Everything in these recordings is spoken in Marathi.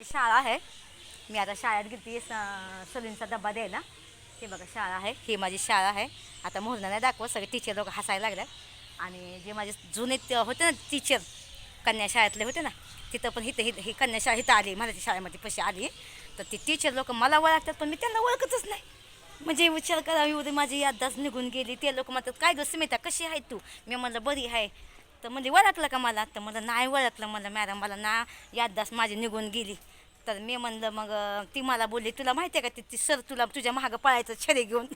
शाळा आहे. मी आता शाळेत गेली सलींचा डब्बा द्यायला. हे बघा शाळा आहे. ही माझी शाळा आहे. आता मोहना नाही दाखवत सगळे टीचर लोक हसायला लागल्यात. आणि जे माझे जुने ते होते ना टीचर कन्या शाळेतले होते ना तिथं पण इथं ही कन्या शाळा इथं आली मराठी शाळेमध्ये पैसे आली. तर ती टीचर लोक मला ओळखतात पण मी त्यांना ओळखतच नाही. म्हणजे विचार करावी उद्या माझी याददास्त निघून गेली. ते लोक म्हणतात काय गं स्मिता कशी आहे तू? मी म्हणलं बरी आहे. तर म्हणजे ओळखलं का मला? तर मला नाही ओळखलं म्हणलं मॅडम मला ना याददास माझी निघून गेली. तर मी म्हणलं मग ती मला बोलली तुला माहिती आहे का ती सर तुला तुझ्या मागं पळायचं छेरे घेऊन.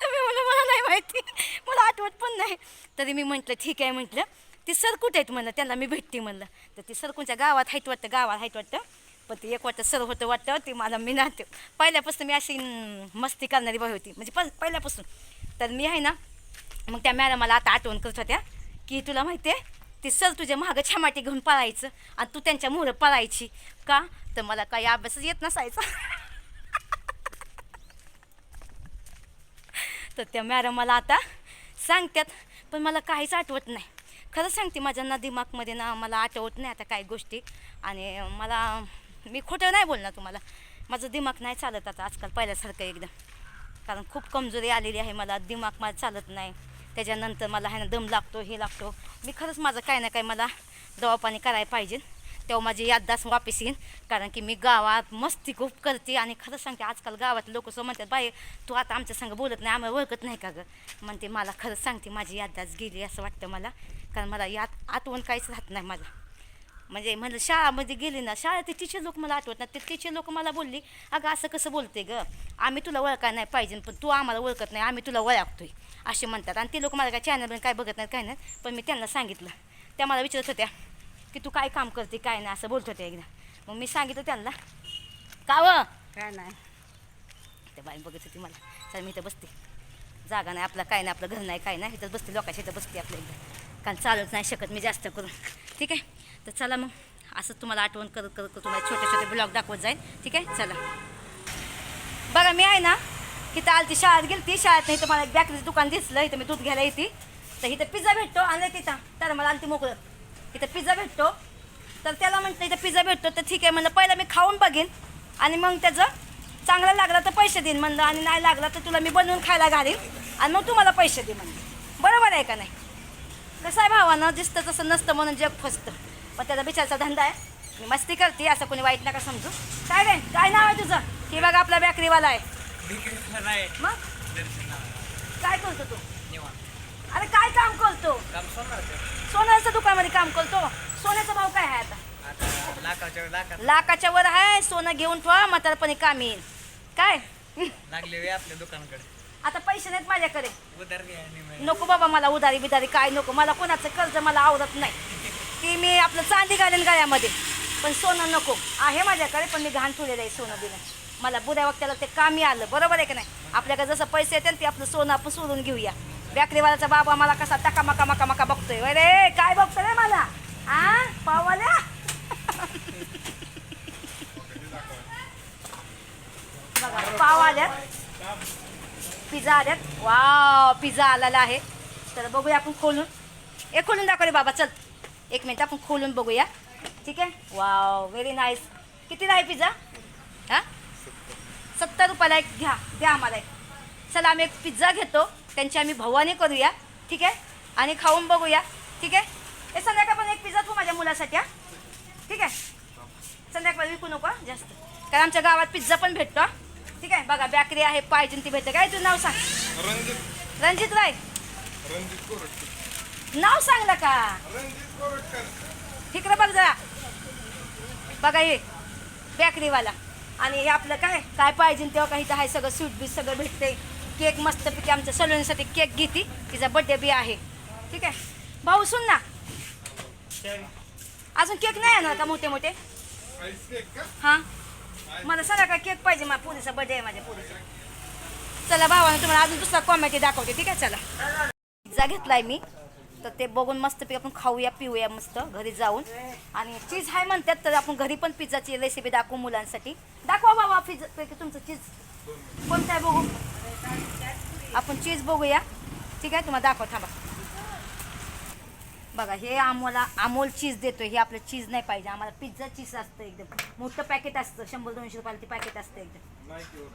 तर मी म्हणलं मला नाही माहिती. मला आठवत पण नाही. तरी मी म्हटलं ठीक आहे म्हटलं. ती सर कुठे आहेत? म्हणलं त्यांना मी भेटते म्हणलं. तर ती सर कोणत्या गावात हाईट वाटतं? गावात हाईट वाटतं. पण ती एक वाटतं सर होतं वाटतं ती मला मी नाते. पहिल्यापासून मी अशी मस्ती करणारी बाई होती. म्हणजे प पहिल्यापासून. तर मी आहे ना मग त्या मॅडम मला आता आठवण करत होत्या की तुला माहिती आहे ती सर तुझ्या मागं छमाटी घेऊन पळायचं आणि तू त्यांच्या मोहरं पळायची. का? तर मला काही अभ्यासच येत नसायचा. तर त्या मॅडम मला आता सांगतात पण मला काहीच आठवत नाही. खरं सांगते माझ्या ना दिमागमध्ये ना मला आठवत नाही आता काही गोष्टी. आणि मला मी खोटं नाही बोलणार तुम्हाला. माझं दिमाग नाही चालत आता आजकाल पहिल्यासारखं एकदम. कारण खूप कमजोरी आलेली आहे मला. दिमाग माझं चालत नाही. त्याच्यानंतर मला ह्यानं दम लागतो हे लागतो. मी खरंच माझं काय ना काय मला दवापाणी करायला पाहिजे. तेव्हा माझी याददास वापस येईन. कारण की मी गावात मस्ती खूप करते आणि खरंच सांगते आजकाल गावात लोक सो म्हणतात बाई तू आता आमच्या संग बोलत नाही आम्हाला ओळखत नाही का गं? म्हणते मला खरंच सांगते माझी याददास गेली असं वाटतं मला. कारण मला याद आठवण काहीच राहत नाही माझं. म्हणजे म्हणलं शाळामध्ये गेली ना शाळेत ते टीचर लोक मला आठवत नाही ते टीचर लोक मला बोलली अगं असं कसं बोलते ग? आम्ही तुला ओळखाय नाही पाहिजे पण तू आम्हाला ओळखत नाही आम्ही तुला ओळखतोय. असे म्हणतात. आणि ते लोक मला काय चॅनलवर काय बघत नाहीत काय नाही पण मी त्यांना सांगितलं. त्या मला विचारत होत्या की तू काय काम करते काय नाही? असं बोलत होत्या एकदा. मग मी सांगितलं त्यांना का व काय नाही. त्या बाई बघत होती मला चल मी इथं बसते. जागा नाही आपलं काय नाही आपलं घर नाही काय नाही. इथं बसते लोकांच्या इथं बसते आपल्या एकदा. कारण चालत नाही शकत मी जास्त करून. ठीक आहे? तर चला मग असं तुम्हाला आठवण करत करत करत तुम्हाला छोटे छोटे ब्लॉग दाखवत जाईल ठीक आहे? चला. बघा मी आहे ना इथं आलती शाळेत गेली ती शाळेत नाही तर मला एक बॅकरीचं दुकान दिसलं. इथं मी दूध घ्यायला येते. तर इथं पिझ्झा भेटतो. आणलं तिथं. तर मला आलती मोकळं. इथं पिझ्झा भेटतो. तर त्याला म्हटलं इथं पिझ्झा भेटतो. तर ठीक आहे म्हणलं पहिलं मी खाऊन बघेन. आणि मग त्याचं चांगला लागला तर पैसे देईन म्हणलं. आणि नाही लागला तर तुला मी बनवून खायला घालीन. आणि मग तुम्हाला पैसे दे म्हणलं. बरोबर आहे का नाही? कसं आहे भावानं? दिसतं तसं नसतं म्हणून जग फसतं. पण त्याचा बिचारचा धंदा आहे. मी मस्ती करते असं कोणी वाईट नका समजू. काय रे काय नाव आहे तुझं? हे बघा आपला बॅकरीवाला आहे. मग? काय करतो तू? अरे काय काम करतो. सोन्याच्या दुकानामध्ये काम करतो. सोन्याचा भाव काय आहे आता? लाखाच्या वर आहे सोनं घेऊन ठेवा म्हातारपणी काम येईल. काय? लागले आपल्या दुकानाकडे. आता पैसे नाहीत माझ्याकडे. नको बाबा मला उधारी बिदारी काय नको? मला कोणाचं कर्ज मला आवडत नाही. की मी आपलं चांदी घालेन गळ्यामध्ये. पण सोनं नको. आहे माझ्याकडे पण मी घाण ठेवलेलं आहे सोनं दिलं मला बुऱ्या वक्त्याला ते कामी आलं. बरोबर आहे का नाही? आपल्याकडे जसं पैसे येतील ते आपलं सोनं आपण सोडून घेऊया. बॅकरीवाल्याचा बाबा मला कसा टका मका मका मका बघतोय. अरे काय बघतोय रे मला? आ? पाववाल्या? बघा पाव आल्यात पिझ्झा आल्यात. वाव पिझ्झा आलेला आहे. तर बघूया आपण खोलून. ए खोलून दाखव रे बाबा चल. एक मिनिट आपण खोलून बघूया. ठीक आहे? वाव व्हेरी नाईस कितीला आहे पिझ्झा हां? सत्तर रुपयाला एक घ्या. द्या आम्हाला एक. चला आम्ही एक पिझ्झा घेतो. त्यांची आम्ही भवानी करूया. ठीक आहे? आणि खाऊन बघूया. ठीक आहे? हे संध्याकाळ पण एक पिझ्झा तू माझ्या मुलासाठी हा. ठीक आहे? संध्याकाळी विकू नको जास्त. कारण आमच्या गावात पिझ्झा पण भेटतो. ठीक आहे? बघा बॅकरी आहे पाहिजे ती भेटते. काय तुझं नाव सांग? रणजित. रणजित राय. नाव सांगलं का? रणजित बघ जरा. बघा हे बेकरीवाला. आणि हे आपलं काय काय पाहिजे तेव्हा काही आहे सगळं स्वीट बीट सगळं भेटते केक मस्तपैकी आमच्या सलोनीसाठी केक घेते. तिचा बड्डे बी आहे. ठीक आहे? भाऊ सुन ना. अजून केक नाही येणार का मोठे मोठे? हां? मला सांगा का केक पाहिजे माझ्या पुरीचा बड्डे आहे माझ्या पुरीचा. चला भावानं तुम्हाला अजून दुसरा कॉमेडी दाखवते. ठीक आहे? चला. पिझ्झा घेतलाय मी. तर ते बघून मस्तपैकी आपण खाऊया पिऊया मस्त घरी जाऊन. आणि चीज आहे म्हणतात तर आपण घरी पण पिझ्झाची रेसिपी दाखवू मुलांसाठी. दाखवा बाबा पिझ्झा पैकी तुमचं चीज कोणतं आहे बघू? आपण चीज बघूया. ठीक आहे तुम्हाला दाखवा थांबा. बघा हे आम्हाला अमोल चीज देतो हे आपलं चीज नाही पाहिजे. आम्हाला पिझ्झा चीज असतं एकदम. मोठं पॅकेट असतं. शंभर दोनशे रुपयाला ते पॅकेट असतं एकदम.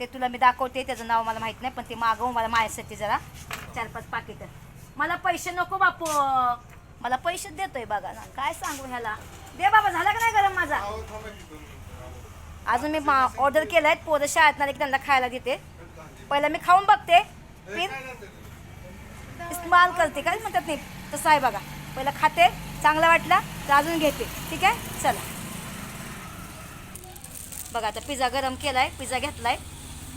ते तुला मी दाखवते. त्याचं नाव मला माहीत नाही पण ते मागव मला माझ्यासाठी जरा चार पाच पाकिटं मला पैसे नको बापू. मला पैसे देतोय बघा ना. काय सांगू ह्याला? दे बाबा झाला का नाही गरम माझा? मिनिटं. अजून मी ऑर्डर केलाय. पोरं शाळेत ना त्यांना खायला देते. पहिला मी खाऊन बघते. फिर? इस्तेमाल करते काय म्हणतात नाही. तसं आहे बघा. पहिलं खाते. चांगला वाटला तर अजून घेते. ठीक आहे? चला. बघा आता पिझ्झा गरम केलाय. पिझ्झा घेतलाय.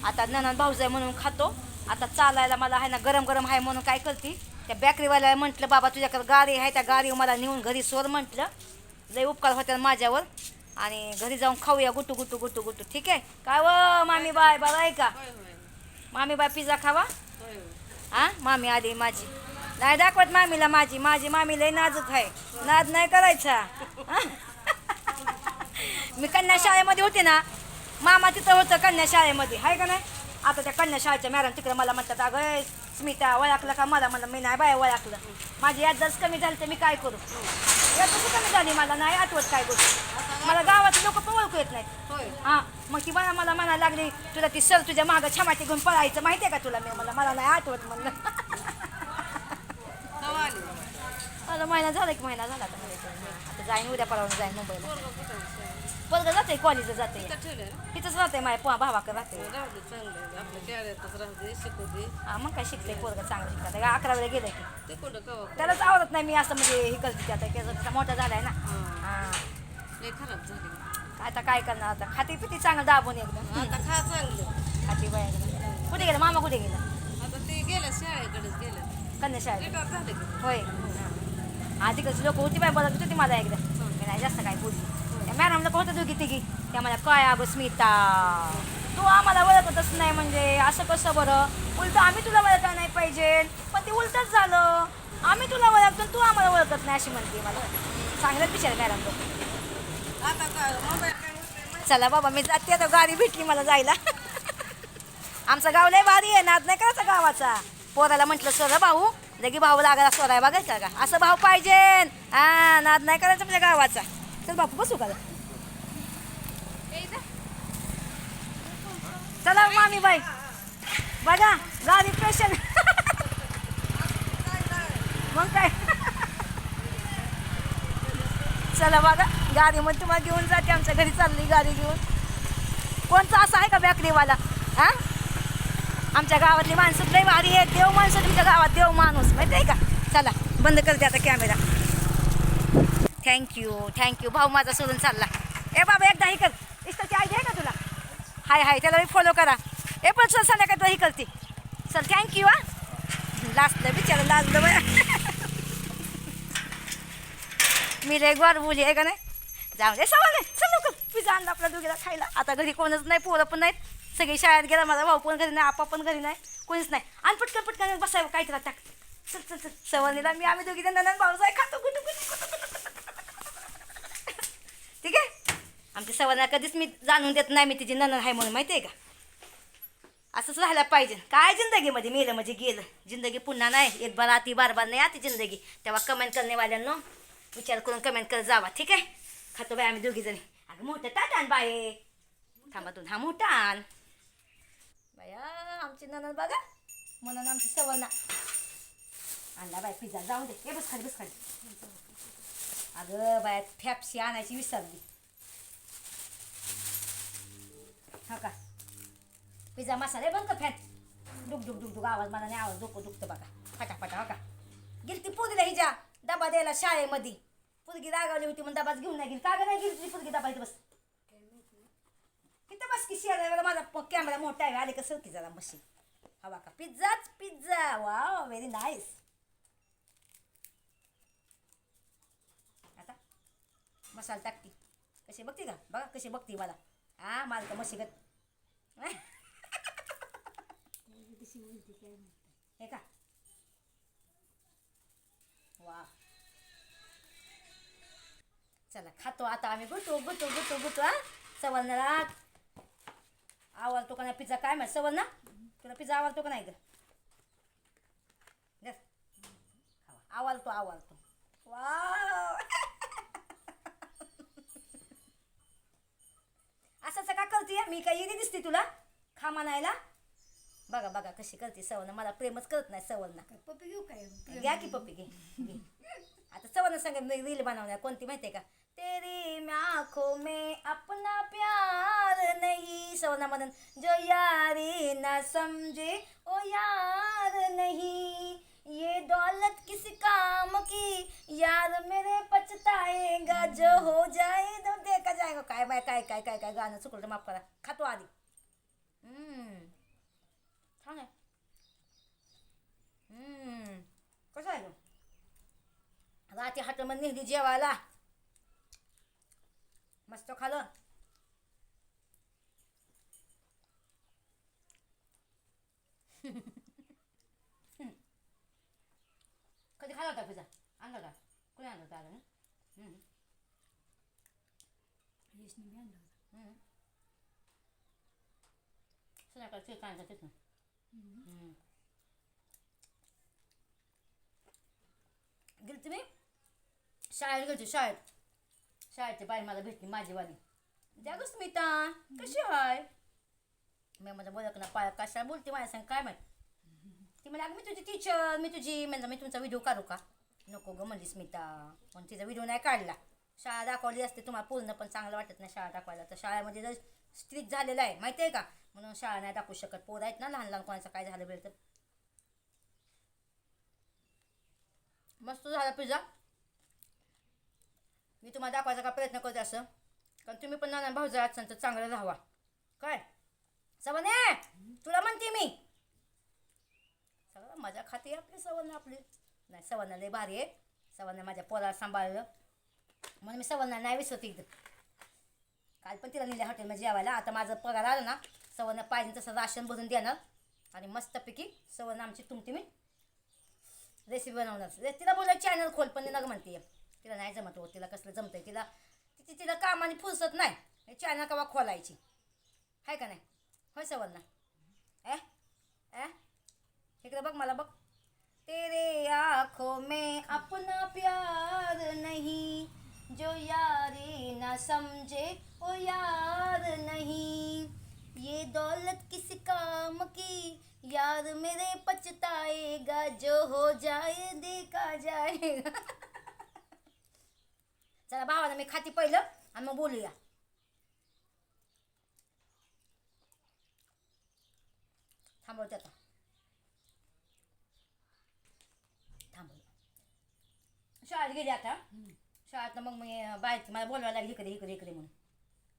आता ननन भाऊजाई म्हणून खातो. आता चालायला मला आहे ना गरम गरम आहे म्हणून काय करते? त्या बेकरीवाल्याला म्हटलं बाबा तुझ्याकडे गाडी आहे त्या गाडी मला नेऊन घरी सोर म्हटलं. लई उपकार होत्या माझ्यावर. आणि घरी जाऊन खाऊया गुटू गुटू गुटू गुटू. ठीक आहे? काय व मामी बाय बरं आहे का? मामी बाय पिझ्झा खावा? हा? मामी आली माझी. नाही दाखवत मामीला माझी. माझी मामी लय नाजूक आहे. नाद नाही करायचा? मी कन्या शाळेमध्ये होते ना मामा तिथं होतं कन्या शाळेमध्ये. आहे का नाही? आता त्या कन्या शाळेच्या मॅडम तिकडे मला म्हणतात अगं स्मिता ओळखलं का मला म्हणलं मी नाही बाय ओळखलं माझी याददाच कमी झाली तर मी काय करू? याद कमी झाली मला नाही आठवत काय गोष्ट. मला गावातले लोक पण ओळखू येत नाहीत. हा मग ती मला मला म्हणायला लागली तुला ती सर तुझ्या मागं छमाटी घेऊन पळायचं माहिती आहे का तुला? मी मला मला नाही आठवत म्हणलं. आता महिना झाला की महिना झाला आता. मला. आता जाईन उद्या परवा जाईन मुंबईला. पोरगं जाते कॉलेजला जाते तिथंच राहते माझ्या भावाकडे राहते हा मग काय शिकते पोरगं चांगलं शिकतात. अकरा वेळा गेलं की. त्यालाच आवडत नाही मी असं म्हणजे हे करते आता त्याचा मोठा झालाय ना. हा. आता काय करणार आता? खाती पिती चांगलं दाबून एकदम खाती बाय कुठे गेलं? मामा कुठे गेला? कन्या शाळेत. होय. हा. तिकडची लोक होती बाय बोलत होती मला एकदा. मी नाही जास्त काय बोलली. मॅडमला होतं दोघी तिघी? त्या मला काय अगं स्मिता? तू आम्हाला ओळखतच नाही म्हणजे असं कसं बरं? उलट आम्ही तुला ओळखलं नाही पाहिजे. पण ते उलटच झालं. आम्ही तुला ओळखतो तू आम्हाला ओळखत नाही अशी म्हणते मला. चांगलंच विचार मॅडम. लोक चला बाबा मी जाते. आता गाडी भेटली मला जायला. आमचं गाव लय भारी आहे नाद नाही करायचा गावाचा? पोराला म्हटलं सोरा भाऊ लगी भाऊ लागायला सोराय बघायचा का? असं भाऊ पाहिजे. हा नाद नाही करायचा म्हणजे गावाचा. चल बापू बसू का? चला मामी बाई. बघा गाडी स्पेशल मग काय? चला बघा गाडीमध्ये तुम्हाला घेऊन जाते आमच्या घरी चालली गाडी घेऊन. कोणचा असा आहे का बॅकरीवाला? हा? आमच्या गावातली माणसं लई भारी आहे देव माणसं तुमच्या गावात देव माणूस. माहिती आहे का? चला बंद करते आता कॅमेरा थँक्यू थँक्यू भाऊ माझा सोडून चालला. ए बाबा एकदा हे कर. इष्टाची आयडी आहे का तुला? हाय हाय त्याला मी फॉलो करा. ए पण चल संध्याकाळी ही करते. चल थँक्यू हा. लाजलं बिचारा लाजलं बया मी रे गोड बोली आहे का नाही? जाऊ दे सवाल नाही. चल लवकर. पिझ्झा आणला आपल्या दोघीला खायला. आता घरी कोणच नाही पोरं पण नाहीत. सगळी शाळेत गेला माझा भाऊ पण घरी नाही आपा पण घरी नाही कोणीच नाही. आणि पटकन पटकन बसायला काहीतरी टाक. चल चल चल. सवनीला मी आम्ही दोघी जण भाऊ जाय खातो कुठं गुटू गुटू, गुटू, गुटू. ठीक आमच्या सवाना कधीच मी जाणून देत नाही मी तिची ननन आहे म्हणून माहिती आहे का? असंच राहायला पाहिजे. काय जिंदगीमध्ये मेलं म्हणजे गेलं. जिंदगी पुन्हा नाही. एक बार आती बार बार नाही आती जिंदगी. तेव्हा कमेंट करण्यावाल्यांना विचार करून कमेंट करत जावा ठीक आहे? खातो बाय आम्ही दोघी जणी. अगं मोठं ताट आण बाय थांबा तू हा मोठा आण बाया आमची ननद बघा. म्हणून आमची सवना आणला बाय पिझ्झा. जाऊ दे. ए बस खाली बस खाली. अगं बाय फॅपशी आणायची विसरली. हा का पिझ्झा मसाले बंद कर फॅन डुक डुक डुक डुक आवाज मला नाही आवाज डोकं दुखतं बघा. फटाफटा हो का? गेली ती हिजा हिच्या डबा द्यायला शाळेमध्ये. पोरगी रागावली होती म्हणून डबाच घेऊन नाही गेली. का नाही गेली तुझी पोरगी डबा बस? इथं बस की शेजाऱ्याला माझा कॅमेरा मोठा आहे आले का सरकी जरा मशीन. हवा का पिझ्झाच पिझ्झा. वा व्हेरी नाईस आता मसाला टाकते. कसे बघते का? बघा कसे बघते मला. हा मला तर मशीगत हे का? वा. चला खातो आता आम्ही. गुटू गुटू गुटू गुटू हा. सवलनाला आवडतो का नाही पिझ्झा? काय माहिती सवलना तुला पिझ्झा आवडतो का नाही ग आवडतो आवडतो. वा असं का करते मी काय येणे दिसते तुला? खा म्हणायला. बघा बघा कशी करते सवर्ण. मला प्रेमच करत नाही सवर्ण. पप्पी घेऊ काय? घ्या की पप्पी घे घे. आता सवर्ण संग मी रील बनवणार. कोणती माहितीये का? तेरी मैं आंखों में अपना प्यार नहीं. सवर्ण म्हणून जो यारी ना समझे ओ यार नहीं. ये दौलत किस काम की? यार मेरे पछताएगा, जो हो जाए तो देखा जाएगा। काय बाय, काय काय काय काय, गाणं चुकलं माफ़ करा. खातो आधी. हम्म. छान आहे. हम्म. कसं आहे? रात्री हॉटेलमध्ये नेली जेवायला. मस्त खालं. पिझ्झा आणला का कोणी आणला होता आलं हम्म. यशने बी आणला होता हम्म. संध्याकाळी केक आणायचा तिथून. गेली तुम्ही शाळेत गेलते शाळेत शाळेची बाई मला भेटली माझीवाली द्या गं स्मिता कशी हाय मी माझं बोलक ना पाय कशाला बोलते माझ्या सांग काय माहीत ती मला मी तुझी टीचर मी तुझी म्हणजे मी तुमचा व्हिडिओ काढू का? नको गं म्हणली स्मिता पण तिचा व्हिडिओ नाही काढला. शाळा दाखवली असते तुम्हाला पूर्ण पण चांगलं वाटत नाही शाळा दाखवायला. तर शाळेमध्ये जर स्ट्रिक्ट झालेलं आहे माहिती आहे का? म्हणून शाळा नाही दाखवू शकत. पोरं आहेत ना लहान लहान कोणाचं काय झालं वेळ तर. मस्त झाला पिझ्झा. मी तुम्हाला दाखवायचा का प्रयत्न करते असं? कारण तुम्ही पण नाना भाऊ जर तर चांगलं राहावा. काय? सवने तुला म्हणते मी सगळं माझ्या खाते आपली सवर्ण आपली. नाही सवर्ण लय भारी आहे. सवर्ण माझ्या पोराला सांभाळलं. म्हणून मी सवर्ण नाही विसरत इथं. काल पण तिला नेल्या हॉटेलमध्ये जेवायला. आता माझं पगार आलं ना सवर्ण पाहिजे तसं राशन भरून देणार. आणि मस्तपैकी सवर्ण आमची तुमची मी रेसिपी बनवणार. रे तिला बोलायला चॅनल खोल पण नग म्हणते. तिला नाही जमत हो तिला कसलं जमतंय. तिला तिची तिला कामाने फुरसत नाही. चॅनल कवा खोलायची? आहे का नाही? होय सवर्ण? ए ए इकडे बघ मला बघ. तेरे आँखों में अपना प्यार नहीं जो यारी ना समझे ओ यार नहीं। ये दौलत किस काम की? यार मेरे पछताएगा जो हो जाए देखा जाएगा। चला भावानं मी खाती पहिलं आणि मग बोलूया. थांबवते आता. शाळेत गेली आता. शाळेत मग मी बाहेर मला बोलवायला लागली इकडे इकडे इकडे म्हणून.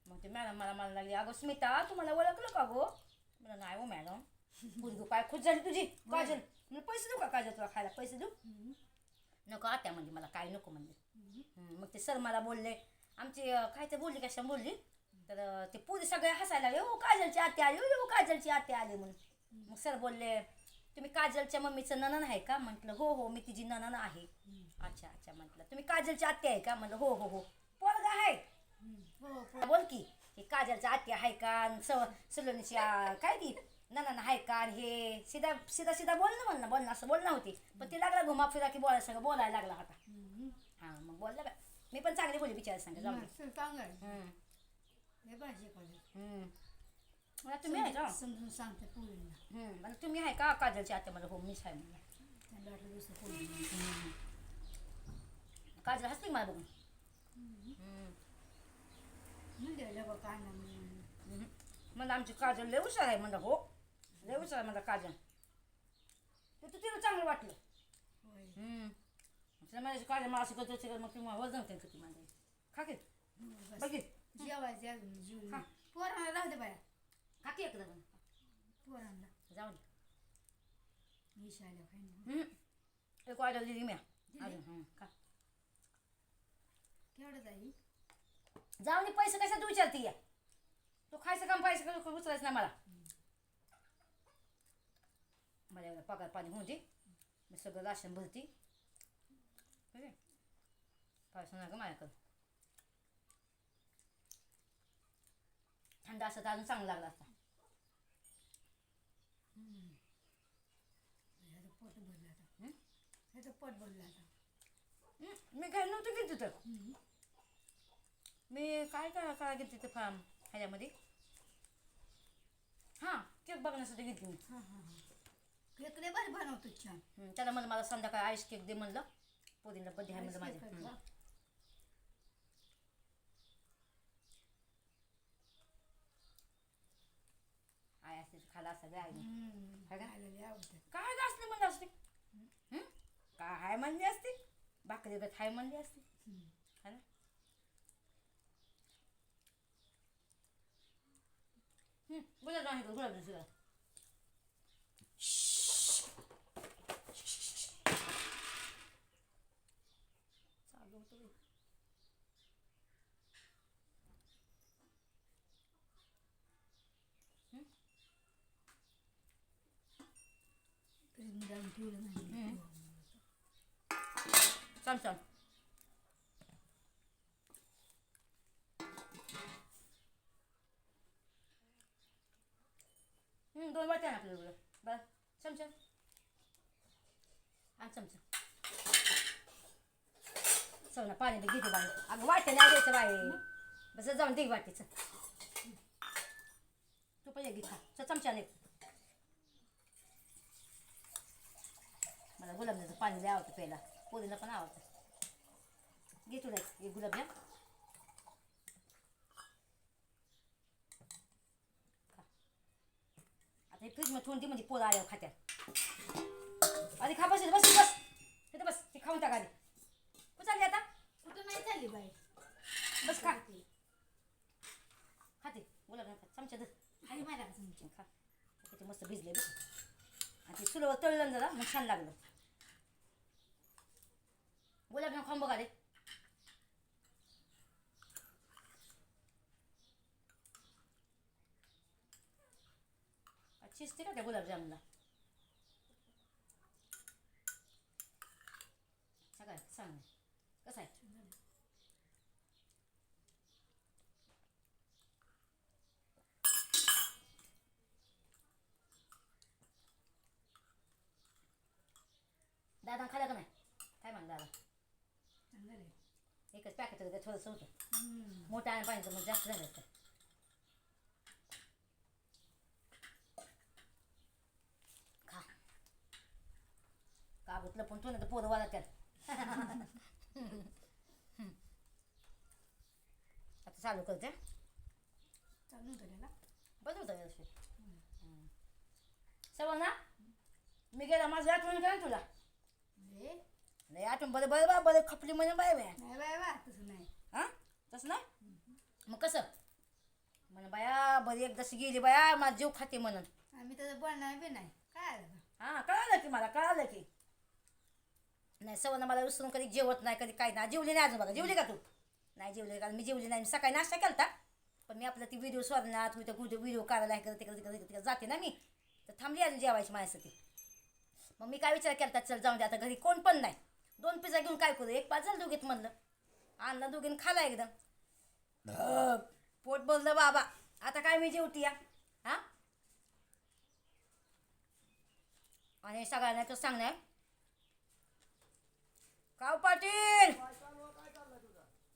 मग ते मॅडम मला मला लागली अगं स्मिता तुम्हाला ओळखलं का गो? मला नाही हो मॅडम. मुलगी काय खुश झाली तुझी? काजल म्हणलं पैसे देऊ का काजल तुला खायला? पैसे देऊ? नको आत्या म्हणजे मला काय नको हम्म, मग ते सर मला बोलले आमची काय ते बोलली कशा बोलली? तर ते पुरी सगळे हसायला लागले ओ काजलची आत्या आली ओ काजलची आत्या आली म्हणून. मग सर बोलले तुम्ही काजलच्या मम्मीचं ननन आहे का? म्हटलं हो हो मी तिची ननन आहे. अच्छा अच्छा म्हटलं. तुम्ही काजलची आत्या आहे का? म्हटलं हो हो हो. पोरगा आहे. हो हो. बोल की हे काजलच्या आत्या आहे का? स सलोनीची आ, काय ती? ननन आहे का? हे सीधा सीधा सीधा बोल ना म्हणलं. बोल ना असं बोलणं होती. पण ते लागला घुमा फिरा की बोलायला सगळं बोलायला लागला आता. हां मग बोललं का? मी पण चांगली बोलली बिचारा सांगा जाऊ दे. चांगलं आहे. हम्म, हे भाजी पाहिजे हम्म. मला तुम्ही आहे का? समजून सांगते पोरींना. हम्म, मला तुम्ही आहे का? काजलची आत्या मला हो मीच आहे मला त्यांना वाटलं दुसरं पोरी काजल हसली मला बघून हम्म. म्हणलं आमची काजल लय हुशार आहे म्हणलं हो. लय हुशार आहे म्हणलं काजल. ते तर तिला चांगलं वाटलं. हम्म. तिला म्हणायचं काजल मला असं करतो तसं कर, मग तुम्हाला वजन काही किती माझं खा की. बघी जेवायचे अजून जीव हा. पोरांना राहू दे बाया. खा की एकदा पण. पोरांना. जाऊ दे. विष आल्या खाईन. हम्म. एक वाजव दिली मी. अजून हं, खा. जाऊन दे पैसे कशात विचारते? या तू खायचं काम पैसे कसं उचलायचं ना मला. मला एवढा पगार पाणी होऊ दे. मी सगळं राशन भरती. पैसा नका माझ्याकडं? थंड असं तर अजून चांगलं लागलं असता. ह्याचं पोट भरलं आता? ह्याचं पोट भरलं आता. मी घ्यायला नव्हतं गेली तिथं मी काय करा करा गेली तिथं फार्म ह्याच्यामध्ये? हां केक बघण्यासाठी गेली मी. हां हां हां. केक लय भारी बनवतो छान. हं, त्याला म्हणलं मला संध्याकाळी आईस केक दे म्हणलं. पोरीला बड्डे आहे म्हणलं माझ्या हं. आई असते खाला. है? खायला लय आवडतं. काय ग असले म्हणले असते? काय हाय म्हणली असते? भाकरी गत हाय म्हणली असते? हम्म. है ना हं, गुलाब जाम आहे का? गुलाब जाम सगळं चालू होतं बाई. फ्रीजमध्ये आणून ठेवलं नाही हम्म. चल चल हं, दोन वाट्या ना आपल्याला बरं चमचा आण चमचा चल ना पाणी घेते बाई अगं वाट्या नाही द्यायचं बाई. बस जाऊन दे वाटीचं तू पहिले घे खा. चल चमच्याने मला गुलाबजामचं पाणी लय आवडतं प्यायला. पोरीला पण आवडतं. घे तुला एक गुलाबजाम खा. आता हे फ्रीजमध्ये ठेवून दे म्हणजे पोरं आल्यावर खात्यात. आधी खा बस बस बस. तिथं बस ते खाऊन टाक आधी. कुठं चालली आता? कुठं नाही चालली बाई. बस खा. खाते. गुलाबजाम खा चमचा धर. आणि मारा तुमची खा. किती मस्त भिजले बघ. आणि ते चुलीवर तळलं ना जरा मग छान लागलं. गुलाबजाम खाऊन बघा रे शिजते का त्या गुलाबजामला सगळं सांग कसं आहे दादा खाला का नाही काय म्हणा दादा. एकच पॅकेट होतं थोडंसं होतं. मोठं आणि पाण्याचं मग जास्त झालं का गुतलं पण तू नाही तर पोरं त्यात आता चालू करते. चालू होतं त्याला बनवतं व्यवस्थित सवल ना मी गेला माझं आठवण काय तुला. नाही आठवण बरं बरं बा बरं खपली म्हणे बाय बाय. बाय तसं नाही. हा? तसं नाही? मग कसं? म्हण बाया बरी एकदाशी गेली बाया माझा जीव खाते म्हणून. आम्ही तसं बोलणार बी नाही. काय हा कळालं की मला कळालं की. नाही सवन मला विसरून कधी जेवत नाही कधी काही नाही. जेवली नाही अजून बघा. जेवली का तू? नाही जेवली का? मी जेवली नाही. मी सकाळी नाश्ता केलता. पण मी आपलं ती व्हिडिओ सोडणार तू इथं व्हिडिओ काढायला हे करत तिकडे तिकडे तिकडे जाते ना मी. तर थांबली अजून जेवायची माझ्यासाठी. मग मी काय विचार केला चल जाऊन दे. आता घरी कोण पण नाही. दोन पिझ्झा घेऊन काय करू? एक पाच झालं दोघीत म्हणलं. आणला दोघीन खाला एकदम. पोट बोललं बाबा. आता काय मी जेवती या? हा? आणि सगळ्यांना तर सांगणार काव पाटील!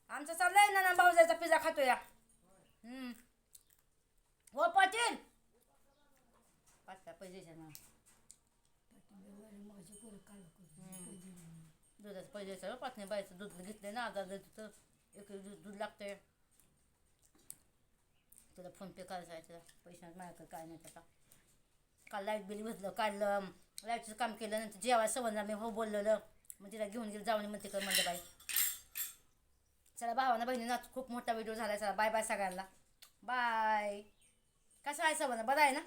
आमचं चाललंय ना ना भाऊजाचा पिझ्झा खातो या. हो पाटील! पाच पैसे दुधाचं पैसे पाचने बायचं दूध घेतले ना आता तिथं एक एक दूध दूध लागतंय. तुला फोनपे करायचा आहे तुला. पैसे माझ्याकडे काय नाही आता. काल लाइट बिल भरलं काढलं. लाईटचं काम केलं नंतर जेवायला सवनला मी हो बोललेलं. मग तिला घेऊन गेलं जाऊन म्हणते कर म्हणलं बाई. चला भावानं बहिणीनं खूप मोठा व्हिडिओ झाला चला बाय बाय सगळ्यांना. बाय कसं आहे सवनं बरं आहे ना?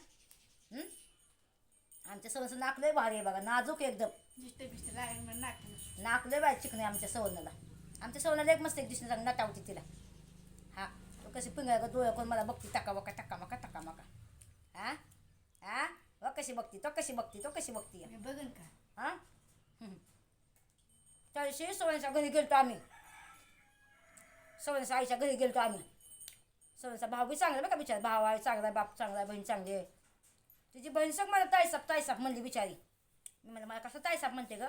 आमच्या सवनचं नाक लय भारी आहे बघा नाजूक एकदम. दिसते बिसते लागेल म्हणून नाक नाकले बाय चिकणे आमच्या सवनाला आमच्या सवनाला एक मस्त एक दिसणे सांग नटा होती तिला. हा तो कशी पिंगळा का डोळ्या कोण मला बघती टाका बका टाका मका टाका मका. हा? हा? व कशी बघती तो कशी बघती तो कशी बघती बघन का? हा? त्या दिवशी सवण्याच्या घरी गेलतो आम्ही सवण्याच्या आईच्या घरी गेलतो आम्ही सवण्याचा भाऊ बी चांगला बघा बिचार भाव आहे चांगला आहे बाप चांगला आहे बहीण चांगली आहे तिची बहीण सग मला ताईसाप ताईसाप म्हणली बिचारी मी म्हणलं मला कसं ताईसाप म्हणते ग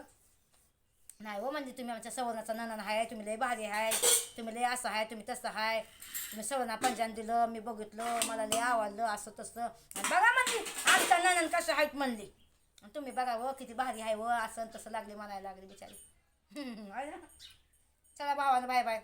नाही हो म्हणजे तुम्ही आमच्या सवर्णाचा ननन आहे तुम्ही लय भारी आहे तुम्ही लय असं आहे तुम्ही तसं आहे तुम्ही सवर्णा पंजान दिलं मी बघितलं मला लय आवडलं असं तसं आणि बघा म्हणली आमचा ननन कसं आहेत म्हणली तुम्ही बघा व किती भारी आहे व असं तसं लागले म्हणायला लागले बिचारी चला भावानं बाय बाय